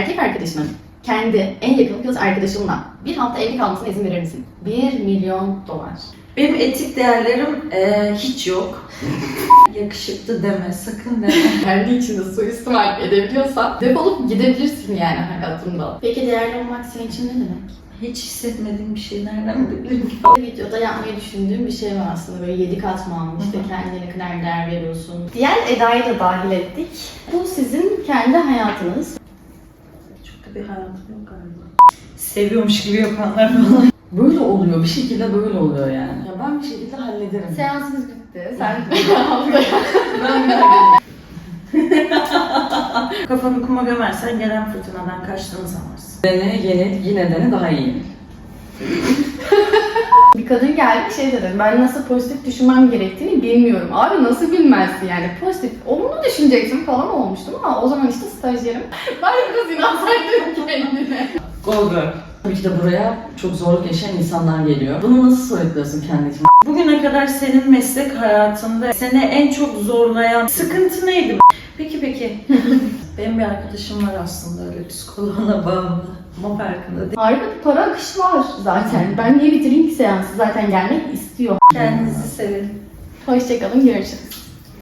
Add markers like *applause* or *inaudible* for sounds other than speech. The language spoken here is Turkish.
erkek arkadaşının kendi en yakın kız arkadaşınla bir hafta evli kalmasına izin verir misin? 1 milyon dolar. Benim etik değerlerim eee, hiç yok. *laughs* Yakışıklı deme, sakın deme. Kendi içinde suistimal edebiliyorsan defolup gidebilirsin yani hayatında. Peki değerli olmak senin için ne demek? Hiç hissetmediğim bir şey nereden bileyim? Videoda yapmayı düşündüğüm bir şey var aslında böyle 7 kat mı almış işte kendine ne kadar değer veriyorsun. Diğer Eda'yı da dahil ettik. Bu sizin kendi hayatınız. Da bir hayatım yok galiba. Seviyormuş gibi yapanlar falan. Böyle oluyor. Bir şekilde böyle oluyor yani. Ya ben bir şekilde hallederim. Seansımız bitti. Sen *laughs* ben bir hallederim. *laughs* Kafanı kuma gömersen gelen fırtınadan kaçtığını sanarsın. Dene, yeni, yine dene daha iyi. *laughs* Kadın geldi şey dedi, ben nasıl pozitif düşünmem gerektiğini bilmiyorum. Abi nasıl bilmezsin yani pozitif, olumlu düşüneceksin falan olmuştum ama o zaman işte stajyerim. *laughs* Ben de biraz inansaydım kendine. Go girl. Tabii ki de buraya çok zorluk yaşayan insanlar geliyor. Bunu nasıl soyutluyorsun kendi için? Bugüne kadar senin meslek hayatında seni en çok zorlayan sıkıntı neydi? Benim bir arkadaşım var aslında öyle psikoloğuna *laughs* bağımlı. Ama farkında değil. Harika bir para akışı var zaten. Ben niye bitireyim ki seansı? Zaten gelmek istiyor. Kendinizi sevin. Hoşçakalın, görüşürüz.